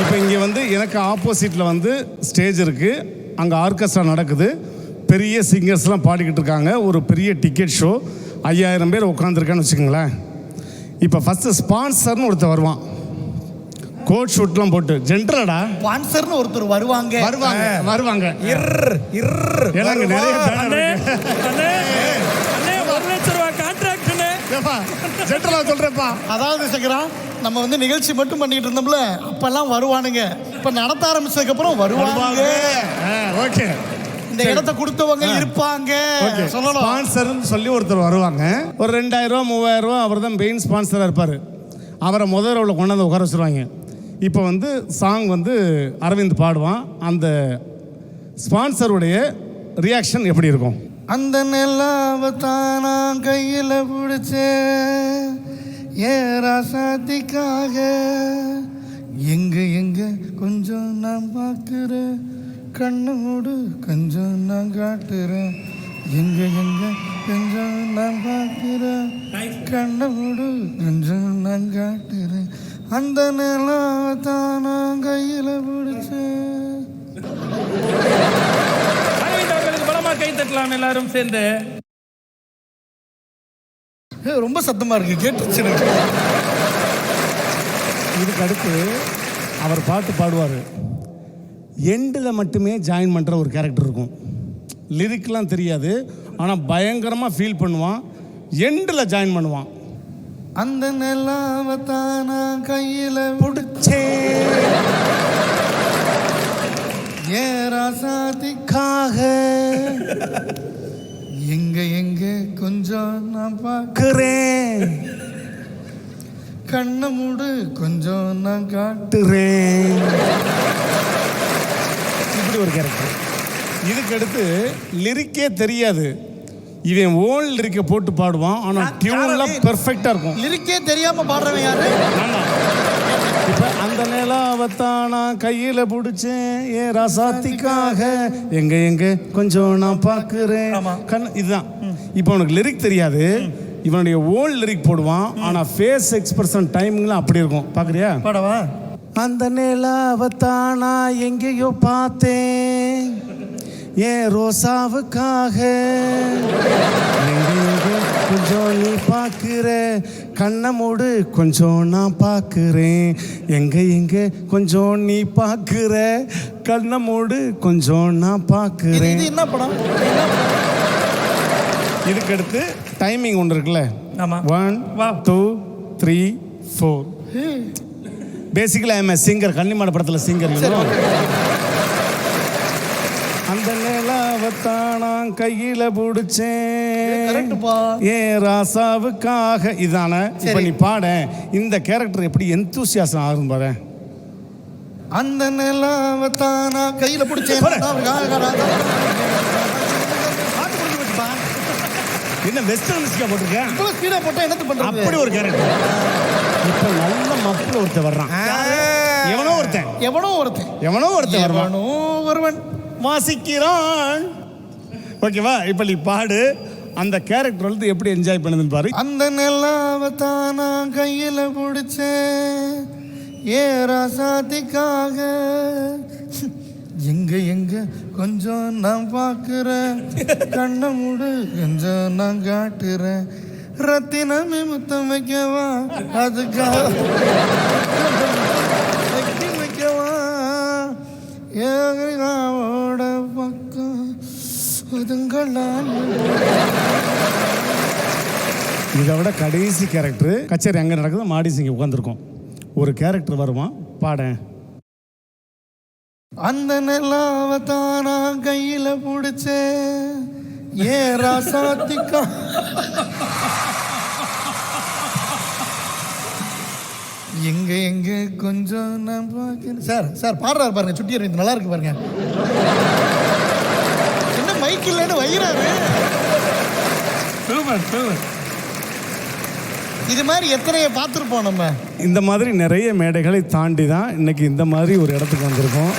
இப்போ இங்கே வந்து எனக்கு ஆப்போசிட்டில் வந்து ஸ்டேஜ் இருக்குது அங்கே ஆர்கெஸ்ட்ரா நடக்குது. பெரிய சிங்கர்ஸ்லாம் பாடிக்கிட்டு இருக்காங்க. ஒரு பெரிய டிக்கெட் ஷோ ஐயாயிரம் பேர் உட்காந்துருக்கான்னு வச்சுக்கோங்களேன். இப்போ ஃபஸ்ட்டு ஸ்பான்சர்னு ஒருத்தர் வருவான். கோட் ஷூட்லாம் போட்டு. ஜென்ரலடா ஸ்பான்சர்னு ஒருத்தர் வருவாங்க. வருவாங்க. வருவாங்க. இர் இர் அங்கே நிறைய பேனர் ஒரு லட்ச ரூபா கான்ட்ராக்ட்னு ஏப்பா ஜென்ரலாக சொல்கிறேப்பா அதாவது சங்கரா நம்ம வந்து நிகழ்ச்சி மட்டும் பண்ணிட்டு இருந்தோம்ல அப்பெல்லாம் வருவானுங்க. இப்ப நடத்த ஆரம்பிச்சதுக்கு அப்புறம் வருவாங்க. ஓகே. இந்த இடத்த கொடுத்தவங்க இருப்பாங்க. ஓகே. சொல்லணும். ஸ்பான்சர்னு சொல்லி ஒருத்தர் வருவாங்க. ஒரு ரெண்டாயிரம் ரூபா மூவாயிரம் ரூபா அவர் தான் மெயின் ஸ்பான்சராக இருப்பார். அவரை முதல் ரோவில் கொண்டாந்து உட்கார வச்சுருவாங்க. இப்போ வந்து சாங் வந்து அரவிந்த் பாடுவான். அந்த ஸ்பான்சருடைய ரியாக்ஷன் எப்படி இருக்கும்? அந்த நிலாவை தான் நான் கையில் பிடிச்சேன். ஏ ராசாத்திக்காக எங்க எங்க கொஞ்சம் நான் பார்க்குறேன். கண்ணோடு கொஞ்சம் நான் காட்டுறேன். எங்க எங்க கொஞ்சம் நான் பார்க்குறேன். கண்ணோடு கொஞ்சம் நான் காட்டுறேன். அந்த நிலாவை தான் நான் கையில் பிடிச்சேன். கை தட்டலாம் எல்லாரும் சேர்ந்து. ரொம்ப சத்தமா இருக்கு. கேட்டுச்சு. இதுக்கு அடுத்து அவர் பாட்டு பாடுவார். எண்டில் மட்டுமே ஜாயின் பண்ணுற ஒரு கேரக்டர் இருக்கும். லிரிக்லாம் தெரியாது. ஆனால் பயங்கரமாக ஃபீல் பண்ணுவான். எண்டில் ஜாயின் பண்ணுவான். அந்த நிலாவை தான் நான் கையில் பிடிச்சேன் ஏ ராசாதிக்காக எங்க எங்க கொஞ்சம் நான் பார்க்க பார்க்குறேன். கண்ணை மூடு கொஞ்சம் நான் காட்டு காட்டுறேன். இப்படி ஒரு கேரக்டர் இதுக்கு அடுத்து லிரிக்கே தெரியாது. இவன் ஓன் லிரிக்கை போட்டு பாடுவான் ஆனால் டியூன்லாம் பெர்ஃபெக்டாக இருக்கும். லிரிக்கே தெரியாம பாடுறவன் யாரு? இப்போ அந்த நிலாவத்தான் நான் கையில் பிடிச்சேன். ஏ ரசாத்திக்காக. எங்க எங்க? கொஞ்சம் நான் பார்க்குறேன் கண் இதுதான். இப்போ உனக்கு லிரிக் தெரியாது. இவனுடைய ஓன் லிரிக் போடுவான். ஆனால் ஃபேஸ் எக்ஸ்பிரஷன் டைமிங்லாம் அப்படி இருக்கும். பார்க்குறியா பாடவா? அந்த நிலாவத்தான் எங்கேயோ பார்த்தேன். ஏன் ரோசாவுக்காக. கொஞ்சம் நீ பார்க்குற கண்ணை மூடு கொஞ்சம் நான் பார்க்குறேன். எங்க எங்க கொஞ்சம் நீ பார்க்குற. கண்ணை மூடு கொஞ்சம் நான் பார்க்குறேன். இது என்ன படம்? இதுக்கு அடுத்து டைமிங் ஒன்று இருக்குல்ல. ஆமா. One. Two three four basically I'm singer Kannimaada படத்தில் சிங்கர் அந்த நிலாவத்தான் நான் கையில் பிடிச்சேன். ஏ ராசாவுக்காக இதான இப்போ. நீ பாட. இந்த கேரக்டர் எப்படி எந்தூசியாசம் ஆகும் பாரு. அந்த நிலாவை தான் கையில பிடிச்சேன் என்ன வெஸ்டர்ன் மியூசிக்கா போட்டிருக்கேன் இவ்வளவு ஸ்பீடா போட்டா என்னத்து பண்றது? அப்படி ஒரு கேரக்டர் இப்போ நல்ல மப்பில் ஒருத்தன் வர்றான். எவனோ ஒருத்தன். எவனோ ஒருத்தன். எவனோ ஒருத்தன் வருவான். ஒருவன். வாசிக்கிறான். ஓகேவா இப்போ நீ பாடு. அந்த கேரக்டர் வந்து எப்படி என்ஜாய் பண்ணுதுன்னு பாரு. அந்த நிலாவை தான் நான் கையில் பிடிச்சேன் ஏ ராசாத்திக்காக. எங்க எங்க கொஞ்சம் நான் பார்க்குறேன் கண்ணை மூடு கொஞ்சம் நான் காட்டுறேன். ரத்தினமே முத்தம் வைக்கவா? அதுக்காக. வைக்கி வைக்கவா? ஏகோட பக்கம் ஒதுங்களான் இதை விட கடைசி கேரக்டர் கச்சேரி அங்கே நடக்குது மாடி சிங்க உட்காந்துருக்கோம் ஒரு கேரக்டர் வருவான் பாடேன். அந்த நிலாவை தான் கையில் பிடிச்சேன் ஏ ராசாத்திக்கா எங்க எங்க கொஞ்சம் நான் பார்க்கிறேன். சார் சார் பாடுறாரு பாருங்க சுட்டி நல்லா இருக்கு பாருங்க. மைக் இல்லைன்னு வைகிறாரு சூப்பர் சூப்பர் இது மாதிரி எத்தனையை பார்த்துருப்போம் நம்ம. இந்த மாதிரி நிறைய மேடைகளை தாண்டி தான் இன்னைக்கு இந்த மாதிரி ஒரு இடத்துக்கு வந்திருக்கோம்.